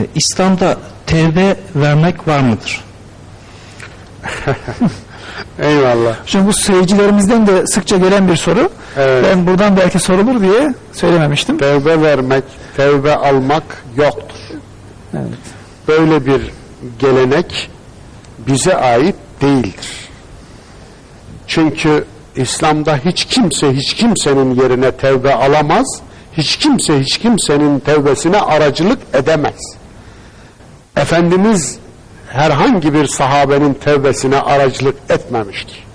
E, İslam'da tevbe vermek var mıdır? Eyvallah. Şimdi bu seyircilerimizden de sıkça gelen bir soru. Evet. Ben buradan belki sorulur diye söylememiştim. Tevbe vermek, tevbe almak yoktur. Evet. Böyle bir gelenek bize ait değildir. Çünkü İslam'da hiç kimse hiç kimsenin yerine tevbe alamaz. Hiç kimse hiç kimsenin tevbesine aracılık edemez. Efendimiz herhangi bir sahabenin tevbesine aracılık etmemiştir.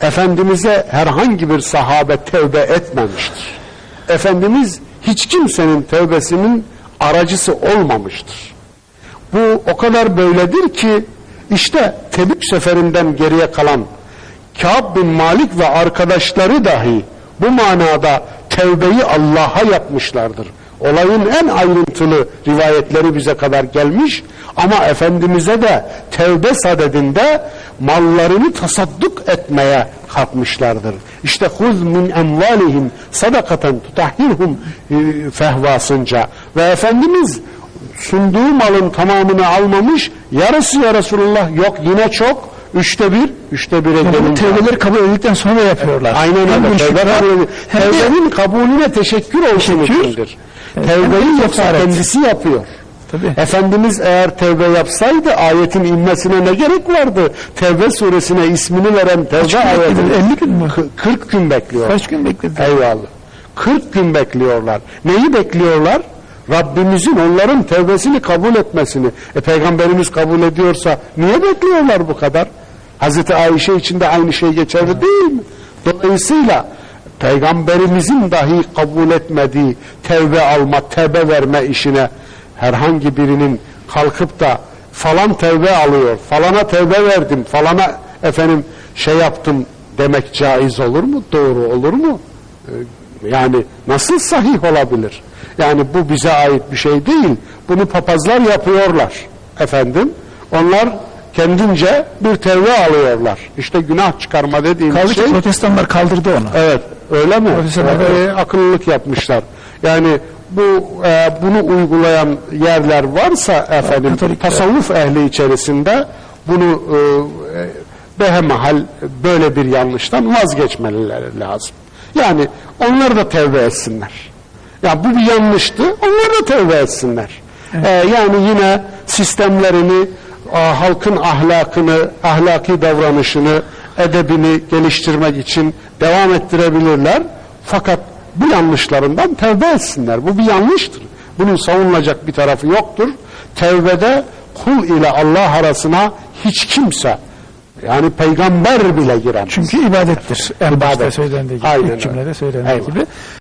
Efendimiz'e herhangi bir sahabe tevbe etmemiştir. Efendimiz hiç kimsenin tevbesinin aracısı olmamıştır. Bu o kadar böyledir ki işte Tebük seferinden geriye kalan Kâb bin Malik ve arkadaşları dahi bu manada tevbeyi Allah'a yapmışlardır. Olayın en ayrıntılı rivayetleri bize kadar gelmiş ama Efendimiz'e de tevbe sadedinde mallarını tasadduk etmeye kalkmışlardır. İşte huz min emvalihim sadakaten tutahhirhum e, fehvasınca ve Efendimiz sunduğu malın tamamını almamış yarısı ya Resulullah yok yine çok üçte bir üçte bire Yani gelince tevbeleri kabul edildikten sonra yapıyorlar. Aynen öyle. Tevbenin kabulüne teşekkür olsun Teşekkür. içindir. Tevbeyi yoksa kefaret. kendisi yapıyor. Tabii. Efendimiz eğer tevbe yapsaydı ayetin inmesine ne gerek vardı? Tevbe suresine ismini veren tevbe ayeti. bekledi? 50 gün mü? Kı- 40 gün bekliyor. Kaç gün bekledi? Eyvallah. 40 gün bekliyorlar. Neyi bekliyorlar? Rabbimizin onların tevbesini kabul etmesini. E peygamberimiz kabul ediyorsa niye bekliyorlar bu kadar? Hazreti Ayşe için de aynı şey geçerli değil mi? Dolayısıyla peygamberimizin dahi kabul etmediği tevbe alma, tevbe verme işine herhangi birinin kalkıp da falan tevbe alıyor, falana tevbe verdim, falana efendim şey yaptım demek caiz olur mu? Doğru olur mu? Ee, Yani nasıl sahih olabilir? Yani bu bize ait bir şey değil. Bunu papazlar yapıyorlar efendim. Onlar kendince bir tevbe alıyorlar. İşte günah çıkarma dediğimiz Kaldı şey. ki protestanlar kaldırdı onu. Evet, öyle mi? Evet. akıllılık yapmışlar. Yani bu e, bunu uygulayan yerler varsa efendim Katolikler. tasavvuf ehli içerisinde bunu e, e, behemahal böyle bir yanlıştan vazgeçmeleri lazım. Yani onlar da tevbe etsinler. Ya bu bir yanlıştı. Onlar da tevbe etsinler. Ee, yani yine sistemlerini, a, halkın ahlakını, ahlaki davranışını, edebini geliştirmek için devam ettirebilirler. Fakat bu yanlışlarından tevbe etsinler. Bu bir yanlıştır. Bunun savunulacak bir tarafı yoktur. Tevbede kul ile Allah arasına hiç kimse yani peygamber bile giremez. Çünkü ibadettir. En başta İbadet. söylendiği gibi. Aynen ilk cümlede söylendiği gibi.